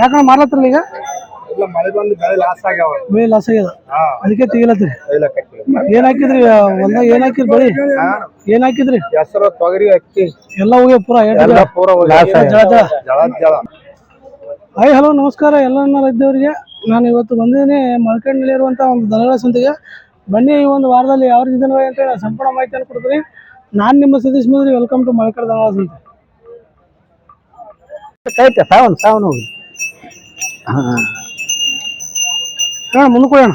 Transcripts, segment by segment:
ಯಾಕಣ್ಣ ಮಾರ್ಲತ್ತಿರಲ್ಲ ಈಗ? ಇಲ್ಲ ಮಳೆ ಬಂದು ಬೆಳೆ ಲಾಸ್ ಆಗ್ಯಾವ. ಬೆಳೆ ಲಾಸ್ ಆಗ್ಯದ? ಹಾ. ಅದಕ್ಕೆ ತೆಗಿಲತ್ತೀರಿ? ಏನ್ ಹಾಕಿದ್ರಿ ಹೊಲ್ದಾಗ ಏನ್ ಹಾಕಿದ್ರಿ ಬೆಳಿ? ಏನ್ ಹಾಕಿದ್ರಿ? ಹೆಸರು ತೊಗರಿ ಅಕ್ಕಿ. ಎಲ್ಲ ಹೋಗಿ ಪೂರ ಎಲ್ಲ ಪೂರ ಜಳ ಹಾಯ್ ಹಲೋ ನಮಸ್ಕಾರ. ಎಲ್ಲ ನಾನು ಇವತ್ತು ಬಂದಿದ್ದೀನಿ ಮಲ್ಕಂಡಲ್ಲಿ ಇರುವಂತ ಒಂದು ದನಗಳ ಸಂತೆಗೆ. ಬನ್ನಿ ಈ ಒಂದು ವಾರದಲ್ಲಿ ಯಾವ ರೀತಿ ದನಗಳು ಅಂತ ಸಂಪೂರ್ಣ ಮಾಹಿತಿಯನ್ನು ಕೊಡ್ತೀನಿ. ನಾನು ನಿಮ್ಮ ಸತೀಶ್ ಮೋದಿ ವೆಲ್ಕಮ್ ಟು ಮಳ್ಕಡ ದನಗಳ ಸಂತೆ. ಕೈತೆ ಸಾವನ್ ಸಾವನ್ ಹೋಗಿ ಹೇಳ ಮುಂದಕ್ಕೆ ಹೋಗೋಣ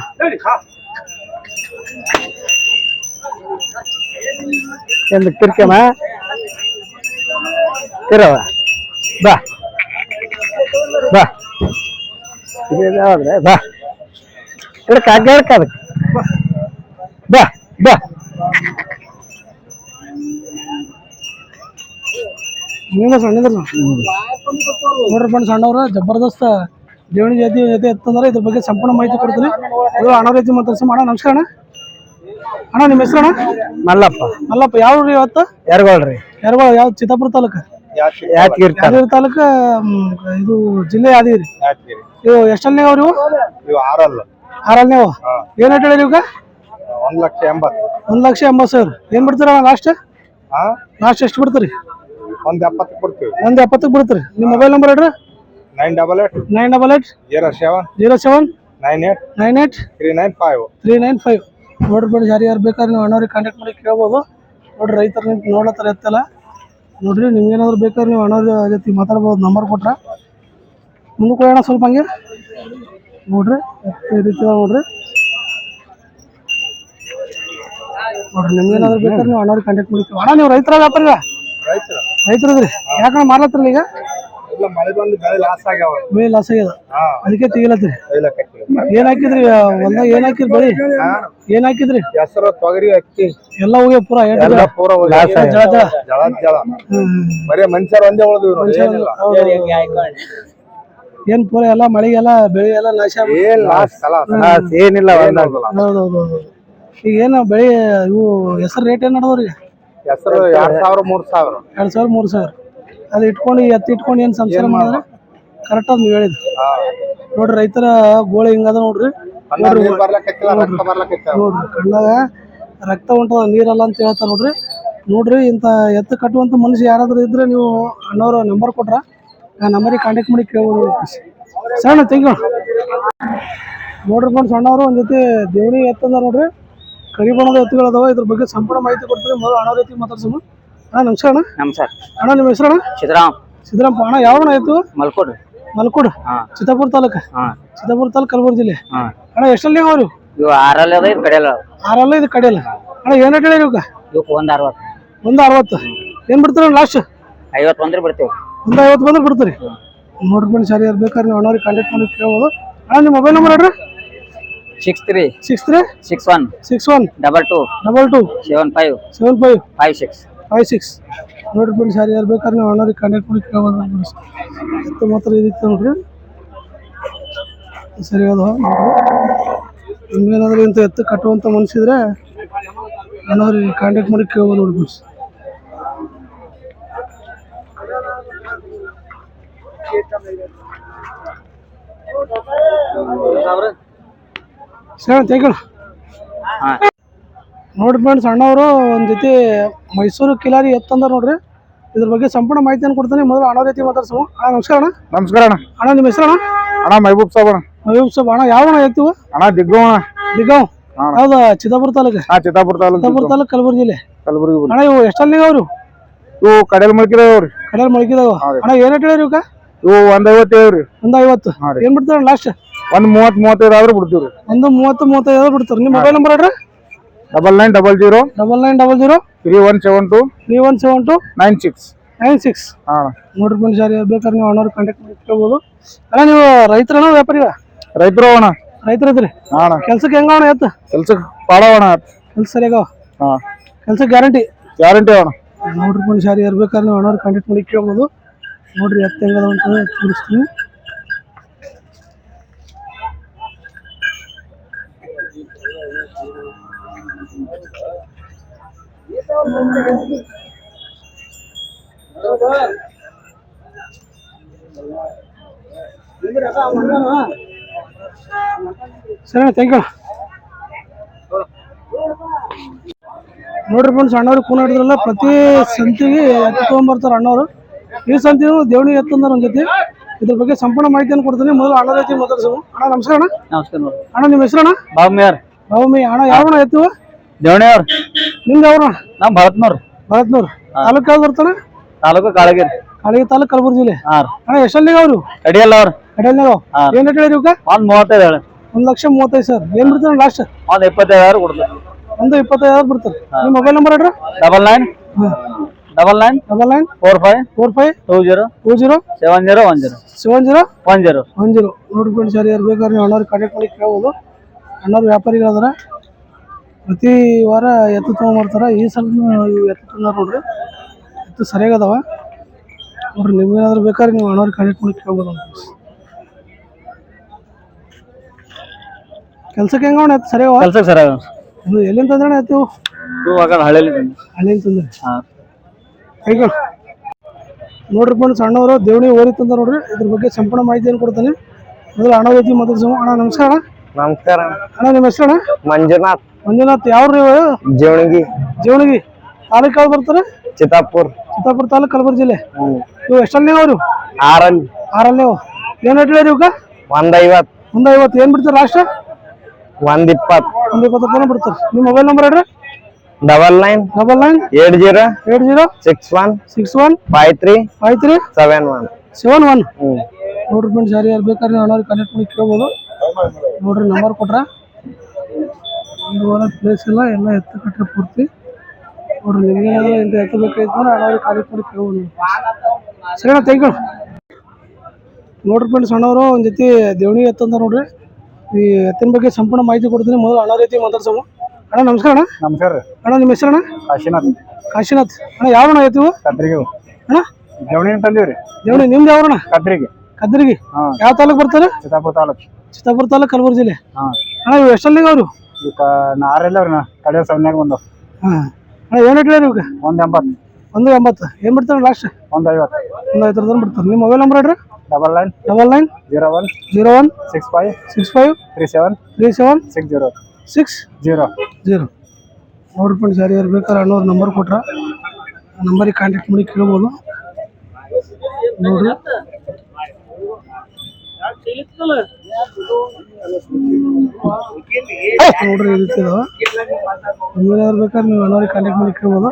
ಎಂದು ಕಿರ್ಕೆಮ ಕಿರವ ಬಾ ಬಾ ಇದು ಯಾವ್ದ್ರೆ ಬಾ ಇಡಕ ಹಗ್ಗ ಇಡಕ ಅದಕ್ಕೆ ಬಾ ಬಾ ನೀನು ಸಣ್ಣದ್ರ ನೋಡ್ರಿ ಫ್ರೆಂಡ್ಸ್ ಸಣ್ಣವ್ರು ಜಬರ್ದಸ್ತ್ ದೇವಣಿ ಜಾತಿ ಜೊತೆ ಇತ್ತಂದ್ರೆ ಇದ್ರ ಬಗ್ಗೆ ಸಂಪೂರ್ಣ ಮಾಹಿತಿ ಕೊಡ್ತೀನಿ. ಅದು ಅಣ್ಣ ರೀತಿ ಮಾತಾಡ್ಸ ಅಣ್ಣ ನಮಸ್ಕಾರ ಅಣ್ಣ. ಅಣ್ಣ ನಿಮ್ಮ ಹೆಸರು ಅಣ್ಣ? ಮಲ್ಲಪ್ಪ. ಮಲ್ಲಪ್ಪ ಯಾವ ರೀ ಇವತ್ತು? ಯಾರ್ಗೋಳ್ರಿ ಯಾರು ಯಾವ ಚಿತ್ತಾಪುರ ತಾಲೂಕು? ಯಾದಗಿರಿ ತಾಲೂಕು. ಇದು ಜಿಲ್ಲೆ ಯಾದಗಿರಿ. ಇವು ಎಷ್ಟಲ್ಲೇ ಅವ್ರು ಇವು? ಆರಲ್ಲ. ಆರಲ್ಲೇ ಅವು ಏನ್ ರೇಟ್ ಹೇಳಿರಿ ಇವಾಗ? ಒಂದ್ ಲಕ್ಷ ಎಂಬತ್ತು. ಒಂದ್ ಲಕ್ಷ ಎಂಬತ್ತು ಸಾವಿರ. ಏನ್ ಬಿಡ್ತೀರ ಲಾಸ್ಟ್ ಹಾ? ಲಾಸ್ಟ್ ಎಷ್ಟು ಬಿಡ್ತೀರಿ? ಒಂದ್ ಎಪ್ಪತ್ತು ಕೊಡ್ತೀವಿ. ಒಂದ್ ಎಪ್ಪತ್ತಕ್ಕೆ ಬಿಡ್ತೀರಿ ನಿಮ್ಮ ಮೊಬೈಲ್ ನಂಬರ್ ಹೇಳ್ರಿ. Nine double eight nine double eight zero seven zero seven nine eight nine eight three nine five three nine five. ನೋಡ್ರಿ ಬೇಡ ಯಾರು ಯಾರು ಬೇಕಾದ್ರೆ ನೀವು ಅಣ್ಣವ್ರಿಗೆ ಕಾಂಟ್ಯಾಕ್ಟ್ ಮಾಡಿ ಕೇಳ್ಬೋದು. ನೋಡ್ರಿ ರೈತರು ನಿಂತು ನೋಡ್ಲತ್ತಾರ ಎತ್ತಲ್ಲ. ನೋಡ್ರಿ ನಿಮ್ಗೇನಾದ್ರು ಬೇಕಾದ್ರೆ ನೀವು ಅಣ್ಣವ್ರ ಜೊತೆ ಮಾತಾಡ್ಬೋದು ನಂಬರ್ ಕೊಟ್ರೆ. ಮುಂದೆ ಕೂಡ ಅಣ್ಣ ಸ್ವಲ್ಪ ಹಂಗೆ. ನೋಡ್ರಿ ಈ ರೀತಿ ನೋಡ್ರಿ. ನೋಡ್ರಿ ನಿಮ್ಗೇನಾದ್ರು ಬೇಕಾದ್ರೆ ನೀವು ಅಣ್ಣವ್ರಿಗೆ ಕಾಂಟ್ಯಾಕ್ಟ್ ಮಾಡಿ ಅಣ್ಣ ನೀವು ರೈತರ ವ್ಯಾಪಾರಿಗ ರೈತರು. ರೈತರದ್ರಿ? ಯಾಕಂದ್ರೆ ಮಾರ್ಲತ್ತಿರಲ್ಲ ಈಗ? ಇಲ್ಲ ಮಳೆ ಬಂದು ಬೆಳೆ ಲಾಸ್ ಆಗ್ಯಾವ. ಬೆಳೆ ಲಾಸ್ ಆಗ್ಯದ? ಅದಕ್ಕೆ ತೆಗಿಲತ್ರಿ ಏನ್ ಹಾಕಿದ್ರಿ? ಹೊಲ್ದಾಗ ಏನ್ ಹಾಕಿದ್ರಿ ಬೆಳಿ? ಏನ್ ಹಾಕಿದ್ರಿ? ಹೆಸರು ತೊಗರಿ ಅಕ್ಕಿ. ಎಲ್ಲ ಹೋಗ್ಯ ಪೂರ ಎಲ್ಲ ಪೂರ ಜಳ ಜಳ? ಜಳ ಜಳ ಬರೀ ಮನುಷ್ಯರು ಒಂದೇ ಏನಿಲ್ಲ. ಏನ್ ಪೂರ ಎಲ್ಲ ಮಳೆಗೆಲ್ಲ ಬೆಳೆ ಎಲ್ಲ ನಾಶ ಏನ್ ಲಾಸ್ ಏನಿಲ್ಲ. ಈಗ ಏನ ಬೆಳೆ ಇವು ಹೆಸರು ರೇಟ್ ಏನ್ ನಡದವ್ರಿ? ಹೆಸರು ಎರಡ್ ಸಾವಿರ ಮೂರ್ ಸಾವಿರ. ಎರಡ್ ಸಾವಿರ ಮೂರ್ ಸಾವಿರ. ಅದು ಇಟ್ಕೊಂಡು ಈ ಎತ್ತಿ ಇಟ್ಕೊಂಡು ಏನ್ ಸಂಸಾರ ಮಾಡಿದ್ರೆ ಕರೆಕ್ಟ್ ಅದ್ ನೀವು ಹೇಳಿದ್ರಿ ಹಾ. ನೋಡ್ರಿ ರೈತರ ಗೋಳಿ ಹಿಂಗದ ನೋಡ್ರಿ. ಅನ್ನ ನೀರ್ ಬರ್ಲಕತ್ತಿಲ್ಲ ರಕ್ತ ಬರ್ಲಕತ್ತಿಲ್ಲ ನೋಡ್ರಿ ಕಣ್ಣಾಗ ರಕ್ತ ಹೊಂಟದ ನೀರಲ್ಲ ಅಂತ ಹೇಳ್ತಾರ ನೋಡ್ರಿ. ನೋಡ್ರಿ ಇಂಥ ಎತ್ತು ಕಟ್ಟುವಂತ ಮನುಷ್ಯ ಯಾರಾದ್ರೂ ಇದ್ರೆ ನೀವು ಅಣ್ಣವ್ರ ನಂಬರ್ ಕೊಟ್ರ ಆ ನಂಬರಿಗೆ ಕಾಂಟ್ಯಾಕ್ಟ್ ಮಾಡಿ ಕೇಳ್ಬೋದು ಸಣ್ಣ ತೆಗಿಯೋಣ. ನೋಡ್ರಿ ಬಂದು ಸಣ್ಣವರು ಒಂದ್ ಜೊತೆ ದೇವಣಿ ಎತ್ತಂದ ನೋಡ್ರಿ. ಕರಿ ಬಣ್ಣದ ಎತ್ತುಗಳು ಅದಾವ. ಇದ್ರ ಬಗ್ಗೆ ಸಂಪೂರ್ಣ ಮಾಹಿತಿ ಕೊಡ್ತೀರಿ. ಮೊದಲು ಅಣ್ಣ ರೀತಿ ಮಾತಾಡ್ಸೋಣ. ಅಣ್ಣ ನಮಸ್ಕಾರ ಅಣ್ಣ. ನಮಸ್ಕಾರ. ಅಣ್ಣ ನಿಮ್ಮ ಹೆಸರು ಅಣ್ಣ? ಸಿದ್ದರಾಮ್. ಸಿದ್ದರಾಮಪ್ಪ ಅಣ್ಣ ಯಾವ ಅಣ್ಣ ಎತ್ತು ಮಲ್ಕೋಡು. ಮಲ್ಕೋಡ್. ಚಿತ್ತಾಪುರ ತಾಲೂಕು? ಚಿತ್ತಾಪುರ ತಾಲೂಕು ಕಲಬುರಗಿ ಜಿಲ್ಲೆ? ಅಣ್ಣ ಎಷ್ಟಲ್ಲಿ ಅವರು ಇವು ಆರಲ್ಲಿ ಅದ ಇದು ಕಡೆಯಲ್ಲ ಆರಲ್ಲ ಇದು ಕಡೆಯಲ್ಲ. ಅಣ್ಣ ಏನ್ ರೇಟ್ ಹೇಳಿ ಇವಾಗ? ಇವಕ್ಕೆ ಒಂದು ಅರವತ್ತು. ಒಂದು ಅರವತ್ತು. ಏನ್ ಬಿಡ್ತೀರ ಲಾಸ್ಟ್ ಐವತ್ತು ಬಂದ್ರೆ ಬಿಡ್ತೇವೆ. ಒಂದು ಐವತ್ತು ಬಂದ್ರೆ ಬಿಡ್ತೀರಿ. ನೋಡ್ರಿ ಬನ್ನಿ ಸರಿ ಬೇಕಾದ್ರೆ ನೀವು ಅಣ್ಣವ್ರಿಗೆ ಕಾಂಟ್ಯಾಕ್ಟ್ ಮಾಡಿ ಕೇಳ್ಬೋದು. ಅಣ್ಣ ನಿಮ್ಮ ಮೊಬೈಲ್ ನಂಬರ್ ಹೇಳ್ರಿ. Six three six three six one six one double two double two seven five seven five five six five six ನೋಡ್ರಿ ಬನ್ನಿ ಸರಿ ಯಾರು ಬೇಕಾದ್ರೆ ನೀವು ಅಣ್ಣವ್ರಿಗೆ ಕಾಂಟ್ಯಾಕ್ಟ್ ಮಾಡಿ ಕೇಳ್ಬೋದು ಎತ್ತು ಮಾತ್ರ ಇದಿತ್ತು ನೋಡ್ರಿ. ಸರಿ ಅದು ನಿಮ್ಗೇನಾದ್ರೂ ಇಂಥ ಎತ್ತು ಕಟ್ಟುವಂಥ ಮನಸ್ಸಿದ್ರೆ ಅಣ್ಣವ್ರಿಗೆ ಕಾಂಟ್ಯಾಕ್ಟ್ ಮಾಡಿ ಕೇಳ್ಬೋದು ನೋಡಿ ಬಸ್ ಸರಿ ಥ್ಯಾಂಕ್ ನೋಡಿ ಫ್ರೆಂಡ್ಸ್ ಅಣ್ಣವರು ಒಂದು ಜೊತೆ ಮೈಸೂರು ಕಿಲಾರಿ ಎತ್ತಂದ್ರೆ ನೋಡ್ರಿ. ಇದ್ರ ಬಗ್ಗೆ ಸಂಪೂರ್ಣ ಮಾಹಿತಿಯನ್ನು ಕೊಡ್ತಾನೆ. ಮೊದಲು ಅಣ್ಣ ರೀತಿ ಮಾತಾಡ್ಸೋ ಅಣ್ಣ ನಮಸ್ಕಾರ ಅಣ್ಣ. ನಮಸ್ಕಾರ ಅಣ್ಣ. ಅಣ್ಣ ನಿಮ್ಮ ಹೆಸರು ಅಣ್ಣ? ಅಣ್ಣ ಮೈಬೂಬ್ ಸಾಬ್ ಅಣ್ಣ. ಮಯೂಬ್ ಸಾಬ್. ಅಣ್ಣ ಯಾವ ಅಣ್ಣ ಎತ್ತಿವು? ಅಣ್ಣ ದಿಗ್ಗೋ ಅಣ್ಣ. ದಿಗ್ಗೋ. ಹೌದಾ ಚಿತ್ತಾಪುರ ತಾಲೂಕು? ಹಾ ಚಿತ್ತಾಪುರ ತಾಲೂಕು ಚಿತ್ತಾಪುರ ತಾಲೂಕು ಕಲಬುರಗಿ ಜಿಲ್ಲೆ. ಕಲಬುರಗಿ. ಅಣ್ಣ ಇವು ಎಷ್ಟಲ್ಲಿ ಅವರು? ಇವು ಕಡೆಲ್ ರೀ ಕಡೆಯಲ್ಲಿ ಮಳಕಿದಾವ. ಅಣ್ಣ ಏನ್ ರೇಟ್ ಹೇಳಿರಿ ಇವು ಒಂದ್ ಐವತ್ತೇವ್ರಿ. ಒಂದು ಐವತ್ತು. ಏನ್ ಬಿಡ್ತಾರ ಲಾಸ್ಟ್ ಒಂದ್ ಮೂವತ್ ಮೂವತ್ತೈದು ಆದ್ರೂ ಬಿಡ್ತೀವ್ರಿ ಒಂದು ಮೂವತ್ತು ಮೂವತ್ತೈದು ಬಿಡ್ತಾರೆ. ನಿಮ್ಮ ಮೊಬೈಲ್ ನಂಬರ್ ಹೇಳ್ರಿ. Double nine double zero double nine double zero three one seven two three one seven two nine six nine six ಹಾ. ನೋಡ್ರಿ ಬನ್ನಿ ಸರ್ ಬೇಕಾದ್ರೆ ನೀವು ಅಣ್ಣವ್ರಿಗೆ ಕಾಂಟ್ಯಾಕ್ಟ್ ಮಾಡಿ ಕೇಳ್ಬೋದು. ಅಣ್ಣ ನೀವು ರೈತರನ ವ್ಯಾಪಾರಿಗಳ ರೈತರು ಅಣ್ಣ ರೈತರ ಇದ್ರಿ ಹಾ ಅಣ್ಣ. ಕೆಲ್ಸಕ್ಕೆ ಹೆಂಗ ಅಣ್ಣ ಎತ್ತ? ಕೆಲ್ಸಕ್ಕೆ ಪಾಡವಣ ಕೆಲ್ಸ ಸರಿಯಾಗ ಹಾ. ಕೆಲ್ಸಕ್ಕೆ ಗ್ಯಾರಂಟಿ ಗ್ಯಾರಂಟಿ ಅಣ್ಣ. ನೋಡ್ರಿ ಬನ್ನಿ ಸಾರಿ ಇರ್ಬೇಕಾದ್ರೆ ನೀವು ಅಣ್ಣವ್ರಿಗೆ ಕಾಂಟ್ಯಾಕ್ಟ್ ಮಾಡಿ ಕೇಳ್ಬೋದು. ನೋಡ್ರಿ ಎತ್ತ ಹೆಂಗದ ಅಂತ ತೋರಿಸ್ತೀನಿ ಸರಿ ಥ್ಯಾಂಕ್ ಯು ನೋಡ್ರಿ ಫ್ರೆಂಡ್ಸ್ ಅಣ್ಣವ್ರು ಕೂನ್ ಹಿಡಿದ್ರಲ್ಲ ಪ್ರತಿ ಸಂತಿಗೆ ಎತ್ತು ತೊಗೊಂಬರ್ತಾರೆ ಅಣ್ಣವರು. ಈ ಸಂತಿಯು ದೇವಣಿ ಎತ್ತಂದ್ರೆ ಒಂದ್ ಜೊತೆ. ಇದ್ರ ಬಗ್ಗೆ ಸಂಪೂರ್ಣ ಮಾಹಿತಿಯನ್ನು ಕೊಡ್ತೀನಿ. ಮೊದಲು ಅಣ್ಣ ಜೊತೆ ಮಾತಾಡ್ಸು ಅಣ್ಣ ನಮಸ್ಕಾರ ಅಣ್ಣ. ನಮಸ್ಕಾರ ಅಣ್ಣ ನಿಮ್ಮ ಹೆಸರು ಅಣ್ಣ ಬಾಬು ಬಾವಮಿ ಅಣ್ಣ ಯಾವ ಅಣ್ಣ ಎತ್ತು ದೇವಣಿಯವ್ರ ನಿಮ್ದು ಅವ್ರ ನಮ್ ಭರತ್ನವ್ರ. ಭರತ್ನವ್ರ. ತಾಲೂಕ್ ಯಾವ್ದು ಬರ್ತಾನೆ ತಾಲೂಕು ಕಾಳಗಿರಿ ಕಾಳಗಿ ತಾಲೂಕ್ ಕಲಬುರಗಿ ಜಿಲ್ಲೆ. ಹಾ ರೀ. ಅಣ್ಣ ಎಷ್ಟಲ್ಲಿಗೆ ಅವರು? ಕಡಿಯಲ್ಲ ಅವ್ರ. ಅಡಿಯಲ್ಲ ಹಾ. ಏನ್ ರೇಟ್ ಹೇಳಿರಿ ಒಂದ್ ಮೂವತ್ತೈದು ಹೇಳಿ. ಒಂದ್ ಲಕ್ಷ ಮೂವತ್ತೈದು ಸಾವಿರ. ಏನ್ ಬಿಡ್ತಾರ ಲಾಸ್ಟ್ ಒಂದ್ ಇಪ್ಪತ್ತೈದು ಸಾವಿರ ಕೊಡ್ತಾರೆ ಒಂದು ಇಪ್ಪತ್ತೈದು ಸಾವಿರ ಬಿಡ್ತಾರೆ. ನಿಮ್ಮ ಮೊಬೈಲ್ ನಂಬರ್ ಹೇಳ್ರಿ. Double nine? Double nine? Double nine? Four five? Four five? Two zero? Two zero? Seven zero one zero? Seven zero? One zero. One zero. ನೋಡ್ಕೊಂಡು ಸರ್ ಯಾರು ಬೇಕಾದ್ರೆ ನೀವು ಅಣ್ಣವ್ರಿಗೆ ಕಾಂಟ್ಯಾಕ್ಟ್ ಮಾಡಿ ಕೇಳ್ಬೋದು. ಅಣ್ಣವ್ರು ವ್ಯಾಪಾರಿಗಳದಾರ ಪ್ರತಿ ವಾರ ಎತ್ತು ತೊಗೊಂಬರ್ತಾರೆ. ಈ ಸಲ ಇವು ಎತ್ತು ತಂದಾರ ನೋಡ್ರಿ. ಎತ್ತು ಸರಿಯಾಗದಾವ ನೋಡ್ರಿ ನಿಮ್ಗೇನಾದ್ರು ಬೇಕಾದ್ರೆ ನೀವು ಅಣ್ಣವ್ರಿಗೆ ಕಾಂಟ್ಯಾಕ್ಟ್ ಮಾಡಿ ಕೇಳ್ಬೋದು ಅಂತ. ಕೆಲ್ಸಕ್ಕೆ ಹೆಂಗವಣ ಎತ್ತು ಸರಿಯಾವ? ಕೆಲ್ಸಕ್ಕೆ ಸರ್. ಇದು ಎಲ್ಲಿಂದ ತಂದ್ರೆ ಎತ್ತು? ಇವಾಗ ಹಳ್ಳಿಲಿ ತಂದ್ರಿ. ಹಾ. ಕೈಗಳು. ನೋಡ್ರಿ ಬಂದು ಸಣ್ಣವರು ದೇವಣಿ ಓರಿ ತಂದ ನೋಡ್ರಿ. ಇದ್ರ ಬಗ್ಗೆ ಸಂಪೂರ್ಣ ಮಾಹಿತಿಯನ್ನು ಕೊಡ್ತಾನೆ. ಮೊದಲು ಅಣ್ಣ ಜೊತೆ ಸಮ ಅಣ್ಣ ನಮಸ್ಕಾರ ಅಣ್ಣ. ನಮಸ್ಕಾರ ಅಣ್ಣ ನಿಮ್ಮ ಹೆಸರು ಅಣ್ಣ? ಮಂಜುನಾಥ್. ಮಂಜುನಾಥ್ ಯಾವ ನೀವು? ಜೀವಣಗಿ ಜೀವಣಗಿ ತಾಲೂಕ್ ಯಾವ್ದು ಬರ್ತಾರೆ? ಚಿತ್ತಾಪುರ್. ಚಿತ್ತಾಪುರ ತಾಲೂಕು ಕಲಬುರಗಿ ಜಿಲ್ಲೆ. ನೀವು ಎಷ್ಟಲ್ಲಿ ಅವರು? ಆರಲ್ ಆರಲ್ಲಿ ಏನ್ ರೇಟ್ ಹೇಳಿ ಇವಾಗ ಒಂದ್ ಐವತ್ ಒಂದು ಐವತ್ತು ಏನು ಬಿಡ್ತಾರೆ ಲಾಸ್ಟ್ ಒಂದ್ ಇಪ್ಪತ್ ಒಂದು ಇಪ್ಪತ್ತು ರೂಪಾಯಿ ಬಿಡ್ತಾರೆ. ನಿಮ್ಮ ಮೊಬೈಲ್ ನಂಬರ್ ಹೇಳ್ರಿ. Double nine double nine eight zero eight zero six one six one five three five three seven one. Seven one. ನೋಡ್ರಿ ಫ್ರೆಂಡ್ಸ್ ಯಾರು ಯಾರು ಬೇಕಾದ್ರೆ ನೀವು ಕನೆಕ್ಟ್ ಮಾಡಿ ಕೇಳ್ಬೋದು. ನೋಡ್ರಿ ನಂಬರ್ ಕೊಟ್ರ. ಒಂದು ವಾರ ಪ್ಲೇಸ್ ಇಲ್ಲ ಎಲ್ಲ ಎತ್ತು ಕಟ್ಟರೆ ಪೂರ್ತಿ. ನೋಡ್ರಿ ನಿಮ್ಗೆ ಇಂಥ ಎತ್ತು ಬೇಕಾಯ್ತು ಅಂದ್ರೆ ಅಣ್ಣವ್ರಿಗೆ ಕನೆಕ್ಟ್ ಮಾಡಿ ಕೇಳ್ಬೋದು ಸರಿ ನೋಡ್ರಿ ಫ್ರೆಂಡ್ಸ್ ಅಣ್ಣವರು ಒಂದು ಜೊತೆ ದೇವಣಿ ಎತ್ತಂದ ನೋಡ್ರಿ. ಈ ಎತ್ತಿನ ಬಗ್ಗೆ ಸಂಪೂರ್ಣ ಮಾಹಿತಿ ಕೊಡ್ತೀನಿ. ಮೊದಲು ಅಣ್ಣ ರೀತಿ ಮಾತಾಡ್ಸೋವು ಅಣ್ಣ ನಮಸ್ಕಾರ ಅಣ್ಣ. ನಮಸ್ಕಾರ ಅಣ್ಣ ನಿಮ್ಮ ಹೆಸರು ಅಣ್ಣ? ಕಾಶಿನಾಥ್. ಕಾಶಿನಾಥ್. ಅಣ್ಣ ಯಾವ ಅಣ್ಣ ಎತ್ತಿವು ಕದ್ರಿಗೆ ಅಣ್ಣ? ಜವಣಿ ತಂದೀವ್ರಿ ದೇವಣಿ ನಿಮ್ದು ಯಾವ ಅಣ್ಣ? ಕದ್ರಿಗೆ. ಕದ್ರಿಗೆ. ಯಾವ ತಾಲೂಕು ಬರ್ತಾರೆ? ಚಿತ್ತಾಪುರ ತಾಲೂಕ್. ಚಿತ್ತಾಪುರ ತಾಲೂಕು ಕಲಬುರಗಿ ಜಿಲ್ಲೆ? ಅಣ್ಣ ಇವು ಎಷ್ಟಲ್ಲಿಗೆ ಅವರು ಈಗ ನಾರೆಲ್ಲ ಅವ್ರಿ ನಾ ಕಡೆ ಸೌನ್ಯಾಗ ಒಂದು ಹಾಂ. ಏನು ಇಟ್ಟಿಲ್ಲ ಇವಾಗ ಒಂದು ಎಂಬತ್ತು. ಒಂದು ಎಂಬತ್ತು. ಏನು ಬಿಡ್ತಾರೆ ಲಾಸ್ಟ್ ಒಂದು ಐವತ್ತು. ಒಂದು ಐದು ತನಕ ಬಿಡ್ತಾರೆ. ನಿಮ್ಮ ಮೊಬೈಲ್ ನಂಬರ್ ಹೇಳ್ರಿ. Double nine double nine zero one zero one six five six five three seven three seven six zero six zero zero ನೋಡಿ ಫ್ರೆಂಡ್ಸ್ ಯಾರು ಯಾರು ಬೇಕಾದ್ರೆ ಅಣ್ಣವ್ರ ನಂಬರ್ ಕೊಟ್ರೆ ಆ ನಂಬರಿಗೆ ಕಾಂಟ್ಯಾಕ್ಟ್ ಮಾಡಿ ಕೇಳ್ಬೋದು. ನೋಡ್ರಿ. ನೋಡ್ರಿ ಈ ರೀತಿ ಇದಾವ ಬೇಕಾದ್ರೆ ನೀವು ಅಣ್ಣವ್ರಿಗೆ ಕಾಂಟ್ಯಾಕ್ಟ್ ಮಾಡಿ ಕೇಳ್ಬೋದು.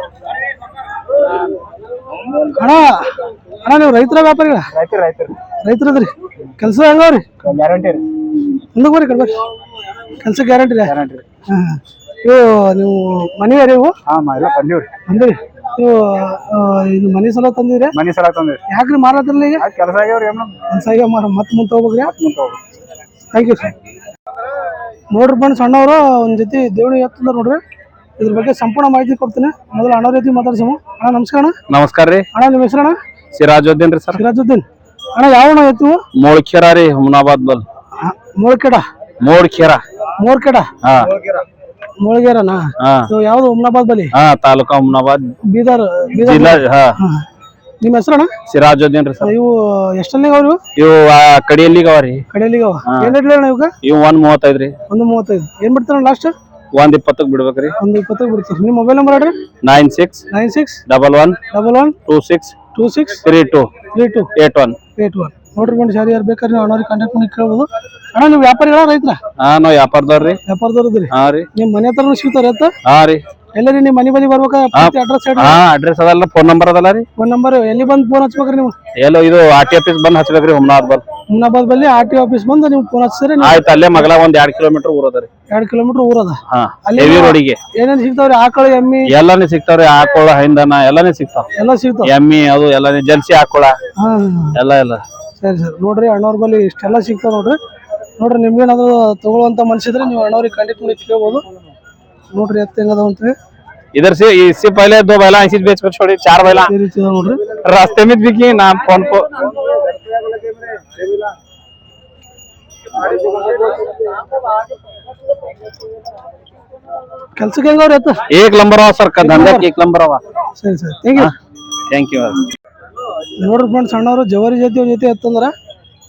ಅಣ್ಣ ಅಣ್ಣ ನೀವು ರೈತರ ವ್ಯಾಪಾರಿಗಳ? ರೈತರು ರೈತರು. ರೈತರದ್ರಿ ಕೆಲಸ ಹೆಂಗವ್ರಿ ಗ್ಯಾರಂಟಿ ರೀ. ಮುಂದಕ್ಕೆ ಬರ್ರಿ ಕಡ್ಬೇಕು ಕೆಲಸ ಗ್ಯಾರಂಟಿ ರೀ? ಗ್ಯಾರಂಟಿ ರೀ. ಹಾಂ ಇವು ನೀವು ಮನೆ ರೀ ಇವು? ಹಾ ಎಲ್ಲ ಅಂದ್ರಿ ಇವು ಆ, ಇದು ಮನೆ ಸಲ ತಂದಿರಿ? ಮನೆ ಸಲ ತಂದಿರಿ ಯಾಕ್ರಿ ಮಾರತ್ರಲ್ಲ ಈಗ? ಕೆಲಸ ಆಗ್ಯಾವ್ರಿ ಏನು ಕೆಲಸ ಮಾರ ಮತ್ತೆ ಮುಂದೆ ಹೋಗ್ಬೇಕ್ರಿ ಮುಂದೆ ಹೋಗ್ರಿ ಥ್ಯಾಂಕ್ ಯು ಸರ್ ನೋಡ್ರಿ ಬಣ್ಣ ಸಣ್ಣವರು ಒಂದು ಜೊತೆ ದೇವಳಿ ಎತ್ತದ ನೋಡ್ರಿ. ಇದ್ರ ಬಗ್ಗೆ ಸಂಪೂರ್ಣ ಮಾಹಿತಿ ಕೊಡ್ತೀನಿ. ಮೊದಲು ಅಣ್ಣ ರೀತಿ ಮಾತಾಡ್ಸಮ ಅಣ್ಣ ನಮಸ್ಕಾರ ಅಣ್ಣ. ನಮಸ್ಕಾರ ರೀ. ಅಣ್ಣ ನಿಮ್ಮ ಹೆಸರು ಅಣ್ಣ? ಸಿರಾಜುದ್ದೀನ್ ರೀ ಸರ್. ಸಿರಾಜುದ್ದೀನ್. ಅಣ್ಣ ಯಾವ ಅಣ್ಣ ಎತ್ತು? ಮೋಳ್ಖೇರ ರೀ ಹುಮ್ನಾಬಾದ್ ಬಲ್. ಮೋಳ್ಕೆಡ. ಮೋಳ್ಖೇರ ಮೋರ್ಕೆಡ ಹಾ. ಮೋಳ್ಗೇರನ ಹಾ. ಯಾವ್ದು ಹುಮನಾಬಾದ್ ಬಲಿ ಹಾ ತಾಲೂಕಾ ಹುಮ್ನಾಬಾದ್. ಬೀದರ್ ಬೀದರ್ ಜಿಲ್ಲಾ ಹಾ. ನಿಮ್ಮ ಹೆಸರು ಸಿರಾಜುದ್ದೀನ್ ರೀ ಸರ್. ಇವು ಎಷ್ಟಲ್ಲಿ ಅವ್ರು ಇವು? ಆ ಕಡಿಯಲ್ಲಿಗೆ ಅವ ರೀ. ಕಡೆಯಲ್ಲಿಗೆ ಅವ? ಏನ್ ರೇಟ್ ಅಣ್ಣ ಇವಾಗ? ಇವು ಒಂದ್ ಮೂವತ್ತೈದು ರೀ. ಒಂದು ಮೂವತ್ತೈದು. ಏನ್ ಬಿಡ್ತಾರ ಲಾಸ್ಟ್ ಒಂದ್ ಇಪ್ಪತ್ತಕ್ ಬಿಡ್ಬೇಕ್ರಿ ಒಂದು ಇಪ್ಪತ್ತೈದು ಬಿಡ್ತಾರೆ. ನಿಮ್ಮ ಮೊಬೈಲ್ ನಂಬರ್ ಹೇಳ್ರಿ. Nine six nine six double one double one two six two six three two three two eight one. Eight one. ನೋಡ್ರಿ ಬಂದು ಸರಿ ಯಾರು ಬೇಕಾದ್ರೆ ನೀವು ಅಣ್ಣವ್ರಿಗೆ ಕಾಂಟ್ಯಾಕ್ಟ್ ಮಾಡಿ ಕೇಳ್ಬೋದು. ಅಣ್ಣ ನೀವು ವ್ಯಾಪಾರಿಗಳ ರೈತರ? ಹಾ ನಾವ್ ವ್ಯಾಪಾರದವ್ರಿ ವ್ಯಾಪಾರದವ್ರು ಇದ್ರಿ ಹಾ ರೀ. ನಿಮ್ಮ ಮನೆ ಹತ್ರ ಸಿಗ್ತಾರೆ ಅಂತ ಹಾ ರೀ. ಎಲ್ಲರಿ ನಿಮ್ಮ ಮನೆ ಬಳಿ ಬರ್ಬೇಕ? ಅಡ್ರೆಸ್ ಹೇಳಿ. ಹಾ ಅಡ್ರೆಸ್ ಅದಲ್ಲ ಫೋನ್ ನಂಬರ್ ಅದಲ್ಲ ರೀ ಫೋನ್ ನಂಬರ್ ಎಲ್ಲಿ ಬಂದು ಫೋನ್ ಹಚ್ಬೇಕ್ರಿ ನೀವು? ಎಲ್ಲೋ ಇದು ಆರ್ ಟಿ ಆಫೀಸ್ ಬಂದ್ ಹಚ್ಬೇಕ್ರಿ ಹುಮ್ನಾಬಾದ್ ಬಲ್ ಹುಮ್ನಾಬಾದ್ ಬಲ್ಲಿ ಆರ್ ಟಿ ಆಫೀಸ್ ಬಂದು ನೀವು ಫೋನ್ ಹಚ್ಚಿದ್ರೆ ನೀವು ಆಯ್ತು ಅಲ್ಲೇ ಮಗಳ ಒಂದ್ ಎರಡ್ ಕಿಲೋಮೀಟರ್ ಊರದ ರೀ. ಎರಡ್ ಕಿಲೋಮೀಟರ್ ಊರದ ಅಲ್ಲಿ ರೋಡಿಗೆ ಏನೇನ್ ಸಿಗ್ತಾವ್ರಿ? ಆಕಳು ಎಮ್ಮಿ? ಎಲ್ಲಾನೇ ಸಿಗ್ತಾವ್ರಿ ಆಕಳ ಹೈಂದನ ಎಲ್ಲಾನು ಸಿಗ್ತಾವ. ಎಲ್ಲ ಸಿಗ್ತಾವ. ಎಮ್ಮಿ ಅದು ಎಲ್ಲಾನೇ ಜಲ್ಸಿ ಆಕಳ. ಎಲ್ಲ ಎಲ್ಲ. ಸರಿ ಸರಿ. ನೋಡ್ರಿ ಅಣ್ಣವ್ರ ಬಲ್ಲಿ ಇಷ್ಟೆಲ್ಲ ಸಿಗ್ತಾವ ನೋಡ್ರಿ. ನೋಡ್ರಿ ನಿಮ್ಗೇನಾದ್ರು ತಗೊಳ್ಳುವಂತ ಮನ್ಸಿದ್ರೆ ನೀವು ಅಣ್ಣವ್ರಿಗೆ ಖಂಡಿತ ಕೇಳ್ಬೋದು. ನೋಡ್ರಿ ಎತ್ತ ಹೆಂಗದಾವ ಅಂತೇಳಿ इधर से इससे पहले दो बैला ऐसी बेच कर छोड़ी चार बैला ಈ ರೀತಿ ಇದಾವ ನೋಡ್ರಿ रास्ते में बिकी नाम फोन को ಕೆಲ್ಸಕ್ಕೆ ಹೆಂಗವ್ರಿ ಎತ್ತ एक नंबर हुआ सर का धंधा के एक नंबर हुआ ಸರಿ ಸರಿ ಥ್ಯಾಂಕ್ ಯು थैंक यू ನೋಡ್ರಿ ಫ್ರೆಂಡ್ಸ್ ಅಣ್ಣವರು ಜವಾರಿ ಜಾತಿ ಒಂದ್ ಜೊತೆ ಎತ್ತಂದ್ರ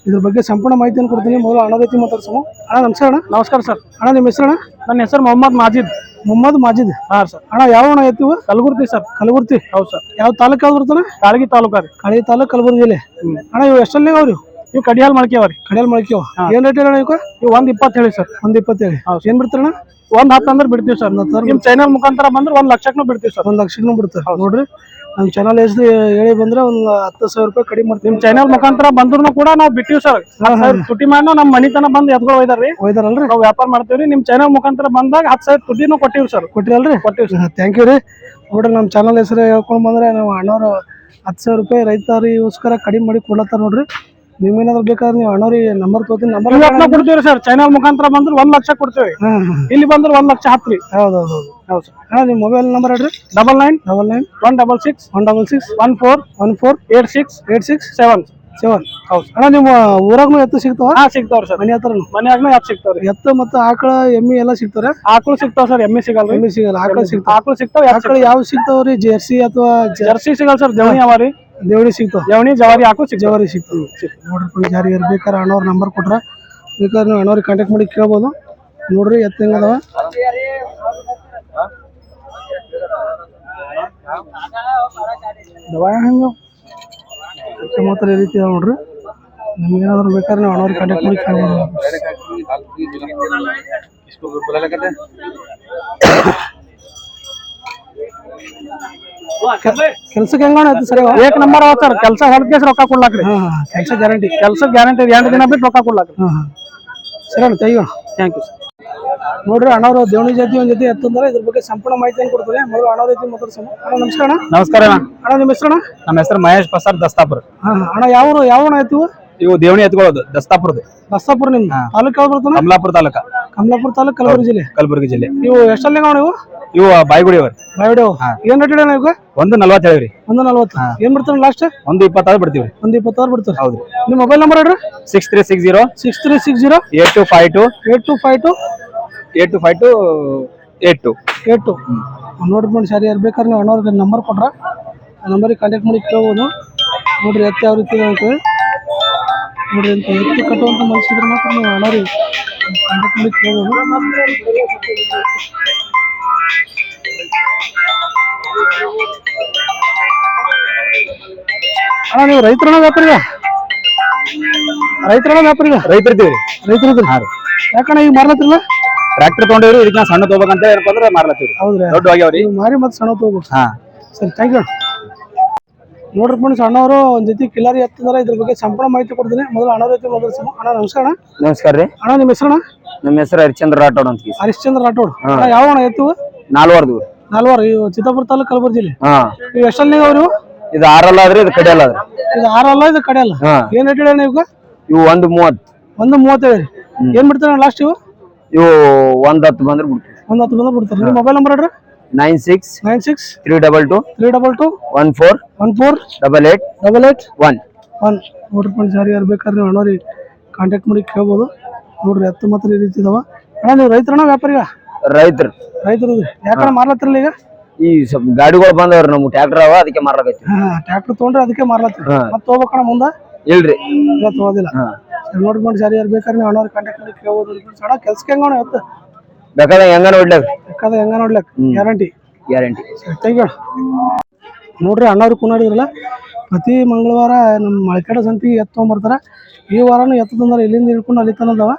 ಇದ್ರ ಬಗ್ಗೆ ಸಂಪೂರ್ಣ ಮಾಹಿತಿಯನ್ನು ಕೊಡ್ತೀನಿ. ಮೊದಲು ಅಣ್ಣದೈತಿ ಜೊತೆ ಮಾತಾಡ್ಸೋಣ. ಅಣ್ಣ ನಮಸ್ಕಾರ ಅಣ್ಣ. ನಮಸ್ಕಾರ ಸರ್. ಅಣ್ಣ ನಿಮ್ಮ ಹೆಸರು ಅಣ್ಣ ನನ್ನ ಹೆಸರು ಮೊಹಮ್ಮದ್ ಮಾಜಿದ್. ಮೊಹಮ್ಮದ್ ಮಾಜಿದ್. ಹಾ ಸರ್. ಅಣ್ಣ ಯಾವ ಅಣ್ಣ ಐತಿ ಕಲಬುರ್ಗಿ ಸರ್. ಕಲಬುರ್ತಿ ಹೌದು ಸರ್. ಯಾವ ತಾಲೂಕು ಯಾವ್ದು ಬರ್ತಾನೆ ಕಾಳಗಿ ತಾಲೂಕ ರೀ. ಕಾಳಗಿ ತಾಲೂಕು ಕಲಬುರ್ಗಿ ಜಿಲ್ಲೆ. ಅಣ್ಣ ಇವು ಎಷ್ಟಲ್ಲಿ ಅವ್ರಿ ಇವು ಕಡಿಯಾಲ್ ಮಳಕೆ ಅವ್ರಿ ಕಡಿಯಲ್ ಮೊಳಕ್ಯವ ಏನ್ ರೇಟ್ ಅಣ್ಣ ಇವಕ್ಕ ಇವು ಒಂದ್ ಇಪ್ಪತ್ತು ಹೇಳಿ ಸರ್. ಒಂದ್ ಇಪ್ಪತ್ತೇಳಿ. ಏನ್ ಬಿಡ್ತಾರಣ್ಣ ಒಂದ್ ಹತ್ತು ಅಂದ್ರೆ ಬಿಡ್ತೀವಿ ಸರ್. ನಿಮ್ ಚಾನಲ್ ಮುಖಾಂತರ ಬಂದ್ರೆ ಒಂದ್ ಲಕ್ಷಕ್ಕೂ ಬಿಡ್ತೀವಿ ಸರ್. ಒಂದ್ ಲಕ್ಷಕ್ಕೂ ಬಿಡ್ತಾರೆ. ನೋಡ್ರಿ. ನಮ್ಮ ಚಾನಲ್ ಎಷ್ಟು ಹೇಳಿ ಬಂದ್ರೆ ಒಂದ್ ಹತ್ತು ಸಾವಿರ ರೂಪಾಯಿ ಕಡಿಮೆ ಮಾಡ್ತೀವಿ. ನಿಮ್ ಚಾನಲ್ ಮುಖಾಂತರ ಬಂದ್ರು ಕೂಡ ನಾವು ಬಿಟ್ಟಿವಿ ಸರ್ ತುಟಿ ಮಾಡಿ ನಮ್ಮ ಮನಿತನ ಬಂದು ಎತ್ಗಳು ಒಯ್ದಾರ್ರಿ. ಒಯ್ದಾರಲ್ರಿ? ನಾವು ವ್ಯಾಪಾರ ಮಾಡ್ತೀವಿ ನಿಮ್ಮ ಚಾನಲ್ ಮುಖಾಂತರ ಬಂದಾಗ ಹತ್ತು ಸಾವಿರ ತುಟಿನೂ ಕೊಟ್ಟಿವಿ ಸರ್ ಕೊಟ್ಟಿರಲ್ರಿ? ಕೊಟ್ಟಿವಿ ಸರ್ ಥ್ಯಾಂಕ್ ಯು ರೀ. ನೋಡ್ರಿ ನಮ್ಮ ಚಾನಲ್ ಹೆಸರು ಹೇಳ್ಕೊಂಡು ಬಂದ್ರೆ ನಾವು ಅಣ್ಣವರು ಹತ್ತು ಸಾವಿರ ರೂಪಾಯಿ ರೈತರಿಗೋಸ್ಕರ ಕಡಿಮೆ ಮಾಡಿ ಕೊಡ್ಲತ್ತಾರ ನೋಡ್ರಿ. ನಿಮ್ಗೇನಾದ್ರು ಬೇಕಾದ್ರೆ ನೀವು ಅಣ್ಣವ್ರಿಗೆ ನಂಬರ್ ತೊಗೊತೀನಿ ನಂಬರ್ ಇವತ್ತು ಕೊಡ್ತೀವಿ ಸರ್ ಚಾನಲ್ ಮುಖಾಂತರ ಬಂದ್ರೆ ಒಂದ್ ಲಕ್ಷ ಕೊಡ್ತೇವೆ ಇಲ್ಲಿ ಬಂದ್ರೆ ಒಂದ್ ಲಕ್ಷ ಹತ್ರಿ. ಹೌದು ಹೌದು. ಹೌದು ಹೌದು ಸರ್. ಅಣ್ಣ ನಿಮ್ಮ ಮೊಬೈಲ್ ನಂಬರ್ ಹೇಳ್ರಿ. Double nine double nine one double six one double six one four one four eight six eight six seven seven ಹೌದು ಅಣ್ಣ ನಿಮ್ಮ ಊರಾಗೂ ಎತ್ತು ಸಿಗ್ತಾವ? ಹಾ ಸಿಗ್ತಾವ್ರಿ ಸರ್. ಮನೆ ಹತ್ರನು? ಮನ್ಯಾಗನ ಯಾತ್ ಸಿಗ್ತಾವ್ರಿ. ಎತ್ತು ಮತ್ತು ಆಕಳ ಎಮ್ಮಿ ಎಲ್ಲ ಸಿಗ್ತಾರೆ ಆಕಳು ಸಿಗ್ತಾವ ಸರ್ ಎಮ್ಮಿ ಸಿಗಲ್ಲ ಎಮ್ಮಿ ಸಿಗಲ್ಲ ಆಕಳು ಸಿಗ್ತಾವ. ಆಕಳು ಸಿಗ್ತಾವ ಆಕಳು ಯಾವ ಸಿಗ್ತಾವ್ರಿ ಜೆರ್ಸಿ ಅಥವಾ ಜರ್ಸಿ? ಸಿಗಲ್ಲ ಸರ್ ಜವಣಿ ಅವಾರಿ ದೇವಳಿ ಸಿಗ್ತಾವ ದೇವಣಿ ಜವಾರಿ ಹಾಕೋ ಸಿಗ್ತಾವ ಜವಾರಿ ಸಿಗ್ತಾವ ನೋಡ್ರಿ ಯಾರಿಗೆ ಬೇಕಾದ್ರೆ ಅಣ್ಣವ್ರ ನಂಬರ್ ಕೊಟ್ರ ಬೇಕಾದ್ರೆ ನೀವು ಅಣ್ಣವ್ರಿಗೆ ಕಾಂಟ್ಯಾಕ್ಟ್ ಮಾಡಿ ಕೇಳ್ಬೋದು. ನೋಡ್ರಿ ಎತ್ತ ಹೆಂಗದವ ದವಾ ಹೆಂಗ ಮಾತ್ರ ಈ ರೀತಿ ನೋಡ್ರಿ. ನಿಮ್ಗೆ ಏನಾದ್ರು ಬೇಕಾದ್ರೆ ನೀವು ಅಣ್ಣವ್ರಿಗೆ ಕಾಂಟ್ಯಾಕ್ಟ್ ಮಾಡಿ ಕೇಳ್ಬೋದು. ಕೆಲ್ಸಕ್ಕೆ ಹೆಂಗಣ ಸರಿ? ಏಕ್ ನಂಬರ್ ಅವ ಸರ್ ಕೆಲಸ ಹೊರಗೆ ರೊಕ್ಕ ಕೊಡ್ಲಾಕ್ರಿ. ಕೆಲಸ ಗ್ಯಾರಂಟಿ ಕೆಲಸ ಗ್ಯಾರಂಟಿ ಎಂಟು ದಿನ ಬಿಟ್ಟು ರೊಕ್ಕ ಕೊಡ್ಲಾಕ್ರಿ. ಸರಿ ಅಣ್ಣ ತೆಗಿಯೋಣ ಥ್ಯಾಂಕ್ ಯು ಸರ್ ನೋಡ್ರಿ ಅಣ್ಣವ್ರು ದೇವಣಿ ಜಾತಿ ಒಂದ್ ಜೊತೆ ಎತ್ತಂದ್ರೆ ಇದ್ರ ಬಗ್ಗೆ ಸಂಪೂರ್ಣ ಮಾಹಿತಿಯನ್ನು ಕೊಡ್ತಾರೆ? ಮೊದಲು ಅಣ್ಣ ಜೊತೆ ಮಾತಾಡ್ಸೋಣ. ಅಣ್ಣ ನಮಸ್ಕಾರ ಅಣ್ಣ. ನಮಸ್ಕಾರ ಅಣ್ಣ. ಅಣ್ಣ ನಿಮ್ಮ ಹೆಸರು ನಮ್ಮ ಹೆಸರು ಮಹೇಶ್ ಪ್ರಸಾದ್ ದಸ್ತಾಪುರ. ಅಣ್ಣ ಯಾವ ಯಾವ ಅಣ್ಣ ಎತ್ತಿವು ಇವು ದೇವಣಿ ಎತ್ಕೊಳ್ಳೋದು ದಸ್ತಾಪುರದ. ದಸ್ತಾಪುರ ನಿಮ್ದು ತಾಲೂಕು ಯಾವ್ದು ಬರ್ತಾನ ಕಮಲಾಪುರ ತಾಲೂಕ. ಕಮಲಾಪುರ ತಾಲೂಕು ಕಲಬುರಗಿ ಜಿಲ್ಲೆ. ಕಲಬುರಗಿ ಜಿಲ್ಲೆ. ನೀವು ಎಷ್ಟಲ್ಲಿ ನೀವು ಇವು ಬಾಯ್ಗುಡಿ ಅವ್ರಿ. ಬಾಯ್ಬಿಡು ಏನ್ ರೇಟ್ ಇಡೋಣ ಇವಾಗ? ಒಂದು ನಲ್ವತ್ತು ಹೇಳಿವ್ರಿ. ಒಂದು ನಲ್ವತ್ತು. ಏನ್ ಬಿಡ್ತಾರ ಲಾಸ್ಟ್ ಒಂದು ಇಪ್ಪತ್ತಾರು ಬಿಡ್ತೀವಿ ಒಂದು ಇಪ್ಪತ್ತಾರು ಬಿಡ್ತಾರೆ. ಹೌದು ನಿಮ್ಮ ಮೊಬೈಲ್ ನಂಬರ್ ಹೇಳ್ರಿ. Six three six zero six three six zero eight two five two eight two five two eight two five two eight two. Eight two. ನೋಡ್ಕೊಂಡು ಸರಿ ಯಾರು ಬೇಕಾದ್ರೆ ನೀವು ಅಣ್ಣವ್ರಿಗೆ ನಂಬರ್ ಕೊಟ್ರ? ಆ ನಂಬರಿಗೆ ಕಾಂಟ್ಯಾಕ್ಟ್ ಮಾಡಿ ಕೇಳ್ಬೋದು. ನೋಡ್ರಿ ಎತ್ತು ಯಾವ ರೀತಿ ಇದೆ ಅಂತೇಳಿ ನೋಡ್ರಿ ಅಂತ ಎತ್ತು ಕಟ್ಟುವಂಥ ಮನುಷ್ಯರು ಮಾತ್ರ ನೀವು ಅಣ್ಣವ್ರಿಗೆ ಕಾಂಟ್ಯಾಕ್ಟ್ ಮಾಡಿ ಕೇಳ್ಬೋದು. ಅಣ್ಣ ನೀವು ರೈತರಣ್ಣ ವ್ಯಾಪಾರಿಗ? ರೈತರಣ್ಣ ವ್ಯಾಪಾರಿಗ? ರೈತರ ರೈತರ ರೈತರು ಯಾಕಣ್ಣ ಈಗ ಮಾರ್ಲತ್ತಿರಲ್ಲ ಟ್ರ್ಯಾಕ್ಟರ್ ತೊಗೊಂಡಿವ್ರಿ ಇದಕ್ಕೆ ನಾವು ಸಣ್ಣ ತಗೋಬೇಕಂತ ಏನಪ್ಪ ಅಂದ್ರೆ ಮಾರ್ಲತ್ತೀವಿ ಹೌದ್ರಿ. ದೊಡ್ಡ ಆಗ್ಯಾವ್ರಿ. ನೀವು ಮಾರಿ ಮತ್ತೆ ಸಣ್ಣ ತಗೋಬೇಕು. ಹಾ. ಸರಿ ಥ್ಯಾಂಕ್ ಯು ನೋಡ್ರಿ ಫ್ರೆಂಡ್ಸ್ ಅಣ್ಣವರು ಒಂದು ಜೊತೆ ಕಿಲಾರಿ ಎತ್ತಿದಾರೆ ಇದ್ರ ಬಗ್ಗೆ ಸಂಪೂರ್ಣ ಮಾಹಿತಿ ಕೊಡ್ತೀನಿ. ಮೊದಲು ಅಣ್ಣ ಜೊತೆ ಮೊದಲು ಅಣ್ಣ ನಮಸ್ಕಾರ ಅಣ್ಣ. ನಮಸ್ಕಾರ ರೀ. ಅಣ್ಣ ನಿಮ್ಮ ಹೆಸರು ಅಣ್ಣ ನಮ್ಮ ಹೆಸರು ಹರಿಚಂದ್ರ ರಾಠೋಡ್ ಅಂತ ಹರಿಶ್ಚಂದ್ರ ರಾಠೋಡ್. ಅಣ್ಣ ಯಾವ ಅಣ್ಣ ಎತ್ತು ನಾಲ್ವರ್ದು ನಾಲ್ವಾರು ಇವು ಚಿತ್ತಾಪುರ ತಾಲೂಕು ಕಲಬುರಗಿ ಜಿಲ್ಲೆ? ಹಾ. ಇವು ಎಷ್ಟಲ್ಲಿ ಅವರು? ಇದು ಆರಲ್ಲ ಆದ್ರೆ ಇದು ಕಡಿಯಲ್ಲ ಆದ್ರೆ. ಇದು ಆರಲ್ಲ ಇದು ಕಡೆ ಅಲ್ಲ? ಹಾ. ಏನ್ ರೇಟ್ ಹೇಳಿ ಇವಾಗ ಇವು ಒಂದು ಮೂವತ್ತು. ಒಂದು ಮೂವತ್ತೈದು ರೀ ಏನ್ ಬಿಡ್ತಾರೆ ಲಾಸ್ಟ್ ಇವು? ಇವು ಒಂದ್ ಹತ್ತು ಬಂದ್ರೆ ಬಿಡ್ತೀವಿ. ಒಂದು ಹತ್ತು ಬಂದ್ರೆ ಬಿಡ್ತಾರೆ. ನಿಮ್ಮ ಮೊಬೈಲ್ ನಂಬರ್ ಹೇಳ್ರಿ. Nine six nine six three double two three double two one four one four double eight double eight one. One. ನೋಡ್ರಿ ಫ್ರೆಂಡ್ಸ್ ಯಾರು ಯಾರು ಬೇಕಾದ್ರೆ ನೀವು ಅಣ್ಣವ್ರಿಗೆ ಕಾಂಟ್ಯಾಕ್ಟ್ ಮಾಡಿ ಕೇಳ್ಬೋದು. ನೋಡ್ರಿ ಹತ್ತು ಮಾತ್ರ ಈ ರೀತಿ ಇದಾವ. ಅಣ್ಣ ನೀವು ರೈತರಣ್ಣ ವ್ಯಾಪಾರಿಗ? ರೈತರು. ರೈತರು ಯಾಕಂದ್ರೆ ಮಾರ್ಲತ್ತಿರಲ್ಲ ಈಗ? ಈ ಸ್ವಲ್ಪ ಗಾಡಿಗಳು ಬಂದವ್ರಿ ನಮ್ಗೆ ಟ್ರ್ಯಾಕ್ಟರ್ ಅವ ಅದಕ್ಕೆ ಮಾರ್ಲಕೈತಿ ಟ್ರಾಕ್ಟರ್ ಟ್ರ್ಯಾಕ್ಟರ್ ತೊಗೊಂಡ್ರೆ ಅದಕ್ಕೆ ಮಾರ್ಲತ್ತೀರಿ. ಮತ್ತೆ ಹೋಗ್ಬೇಕಣ್ಣ ಮುಂದ? ಇಲ್ರಿ. ಸರಿ ನೋಡ್ಕೊಂಡು ಸರಿ ಯಾರು ಬೇಕಾದ್ರೆ ನೀವು ಅಣ್ಣವ್ರಿಗೆ ಕಾಂಟ್ಯಾಕ್ಟ್ ಮಾಡಿ ಕೇಳ್ಬೋದು ಸಣ್ಣ ಕೆಲ್ಸಕ್ಕೆ ಹೆಂಗ ಇವತ್ತು? ಬೇಕಾದ್ರೆ ಹೆಂಗ ನೋಡ್ಲಕ್ ಬೇಕಾದ್ರೆ ಹೆಂಗ ನೋಡ್ಲಕ್ ಗ್ಯಾರಂಟಿ ಗ್ಯಾರಂಟಿ ಯು ನೋಡ್ರಿ ಅಣ್ಣವ್ರಿಗೆ ಕುನಾಡಿದ್ರಲ್ಲ ಪ್ರತಿ ಮಂಗಳವಾರ ನಮ್ಮ ಮಳೆಕಡೆ ಸಂತಿಗೆ ಎತ್ತು ತೊಗೊಂಬರ್ತಾರೆ ಈ ವಾರನೂ ಎತ್ತು ತಂದ್ರೆ ಇಲ್ಲಿಂದ ಹಿಡ್ಕೊಂಡು ಅಲ್ಲಿ ತನದವ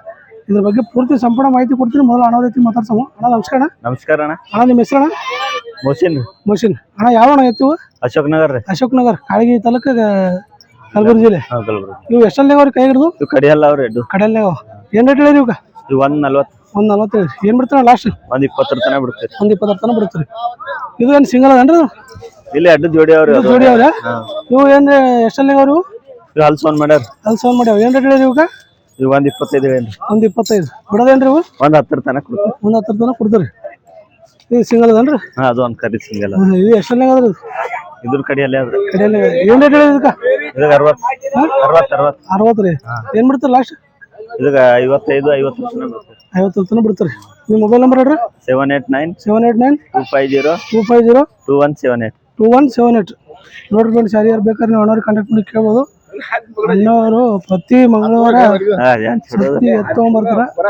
ಇದ್ರ ಬಗ್ಗೆ ಪೂರ್ತಿ ಸಂಪೂರ್ಣ ಮಾಹಿತಿ ಕೊಡ್ತೀನಿ. ಮೊದಲು ಅಣ್ಣ ರೀತಿ ಮಾತಾಡ್ಸಮ್ಮ ಅಣ್ಣ ನಮಸ್ಕಾರ ಅಣ್ಣ. ನಮಸ್ಕಾರ ಅಣ್ಣ. ಅಣ್ಣ ನಿಮ್ಮ ಹೆಸರು ಅಣ್ಣ ಮೋಸಿನ್ ಮಷಿನ್ ಅಣ್ಣ ಯಾವ ಅಣ್ಣ ಎತ್ತು? ಅಶೋಕ್ ನಗರ್ ರೀ. ಅಶೋಕ್ ನಗರ್ ಕಾಳಗಿ ತಾಲೂಕು ಕಲಬುರಗಿ ಜಿಲ್ಲೆ? ನೀವು ಇವು ಎಷ್ಟಲ್ಲಿ ಅವ್ರಿ ಕೈ ಹಿಡಿದು? ಇವು ಕಡಿಯಲ್ಲ ಅವ್ರಿ ಎಡ್ಡು ಕಡೆಯಲ್ಲೇ ಏನ್ ರೇಟ್ ಹೇಳಿರಿ ಇವಾಗ? ಇವು ಒಂದ್ ನಲ್ವತ್ತು. ಒಂದು ನಲ್ವತ್ತೈದು ಏನ್ ಬಿಡ್ತಾನೆ ಲಾಸ್ಟ್ ಒಂದ್ ಇಪ್ಪತ್ತರ ತನಕ ಬಿಡ್ತೀರಿ. ಒಂದು ಇಪ್ಪತ್ತರ ತನಕ ಬಿಡ್ತೀರಿ. ಇದು ಏನು ಸಿಂಗಲ್ ಅದೇನ್ರಿ ಇಲ್ಲ ಎಡ್ಡು ಜೋಡಿ ಅವ್ರಿ ಜೋಡಿ ಅವ್ರ? ಇವು ಏನು ಎಷ್ಟಲ್ಲಿ ಅವ್ರು ಹಲ್ಸೋನ್ ಹಲ್ಸ್ ಒಂದ್ ಮಾಡ್ಯಾರ. ಹಲ್ಸೋನ್ ಮಾಡ್ಯಾವ. ಏನ್ ರೇಟ್ ಹೇಳಿರಿ ಇವಾಗ? ಇವು ಒಂದ್ ಇಪ್ಪತ್ತೈದು ಹೇಳಿ ಒಂದು ಇಪ್ಪತ್ತೈದು. ಬಿಡೋದೇನ್ರಿ ಇವು ಒಂದ್ ಹತ್ತರ ತನಕ ಕೊಡ್ತೀವಿ. ಒಂದ್ ಹತ್ತರ ತನಕ ಕೊಡ್ತೀರಿ. ಇದು ಸಿಂಗಲ್ ಅದೇನ್ರಿ? ಹಾ ಅದು ಒಂದ್ ಕರಿ ಸಿಂಗಲ್ ಇದು ಎಷ್ಟನೇ ಅದ್ರಿ ಇದ್ರ ಕಡೆಯಲ್ಲೇ ಆದ್ರೆ ಕಡೆಯಲ್ಲಿ ಏನ್ ರೇಟ್ ಹೇಳಿರಿ ಇದಕ್ಕೆ? ಇದಾಗ ಅರವತ್ ಅರವತ್ ಅರವತ್. ಅರವತ್ತು ರೀ. ಏನ್ ಬಿಡ್ತಾರೆ ಲಾಸ್ಟ್ ಇದಕ್ಕೆ ಐವತ್ತೈದು ಐವತ್ತು ಐವತ್ತು ತನಕ ಬಿಡ್ತಾರೆ. ನಿಮ್ಮ ಮೊಬೈಲ್ ನಂಬರ್ ಹೇಳ್ರಿ. Seven eight nine seven eight nine two five zero two five zero two one seven eight two one seven eight ನೋಡ್ರಿ ಫ್ರೆಂಡ್ಸ್ ಯಾರು ಬೇಕಾದ್ರೆ ನೀವು ಅಣ್ಣವ್ರಿಗೆ ಕಾಂಟ್ಯಾಕ್ಟ್ ಮಾಡಿ ಕೇಳ್ಬೋದು. ಅಣ್ಣವರು ಪ್ರತಿ ಮಂಗಳವಾರ ಎತ್ತು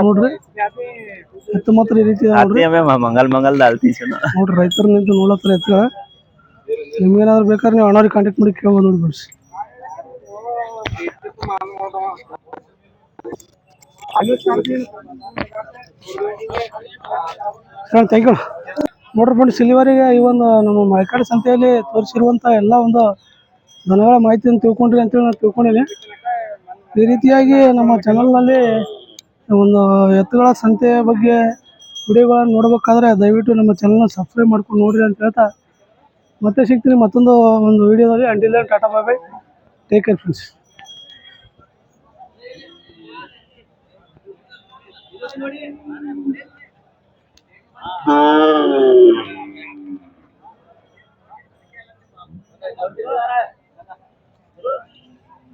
ನೋಡ್ರಿ ಎತ್ತು ಮಾತ್ರ ಈ ರೀತಿ ನೋಡ್ರಿ. ಮಂಗಲ್ ಮಂಗಲ್ ನೋಡ್ರಿ ರೈತರು ನಿಂತು ನೋಡತ್ರ ನಿಮಗೆ ನಿಮ್ಗೇನಾದ್ರು ಬೇಕಾದ್ರೆ ನೀವು ಅಣ್ಣವ್ರಿಗೆ ಕಾಂಟ್ಯಾಕ್ಟ್ ಮಾಡಿ ಕೇಳ್ಬೋದು ನೋಡಿ ಬಿಡ್ಸಿ ಫ್ರೆಂಡ್ ಥ್ಯಾಂಕ್ ಯು ನೋಡ್ರಿ ಫ್ರೆಂಡ್ಸ್ ಇಲ್ಲಿವರೆಗೆ ಈ ಒಂದು ನಮ್ಮ ಮೈಕಾಡು ಸಂತೆಯಲ್ಲಿ ತೋರಿಸಿರುವಂತ ಎಲ್ಲ ಒಂದು ದನಗಳ ಮಾಹಿತಿಯನ್ನು ತಿಳ್ಕೊಂಡ್ರಿ ಅಂತೇಳಿ ನಾನು ತಿಳ್ಕೊಂಡಿನಿ ಈ ರೀತಿಯಾಗಿ ನಮ್ಮ ಚಾನಲ್ನಲ್ಲಿ ಒಂದು ಎತ್ತುಗಳ ಸಂತೆಯ ಬಗ್ಗೆ ವಿಡಿಯೋಗಳನ್ನು ನೋಡಬೇಕಾದ್ರೆ ದಯವಿಟ್ಟು ನಮ್ಮ ಚಾನಲ್ನ ಸಬ್ಸ್ಕ್ರೈಬ್ ಮಾಡ್ಕೊಂಡು ನೋಡ್ರಿ ಅಂತ ಹೇಳ್ತಾ ಮತ್ತೆ ಸಿಗ್ತೀನಿ ಮತ್ತೊಂದು ಒಂದು ವಿಡಿಯೋದಲ್ಲಿ. ಅಂಟಿಲ್ ಟಾಟಾ ಬಾಬೆ ಬೈ ಟೇಕ್ ಕೇರ್ ಫ್ರೆಂಡ್ಸ್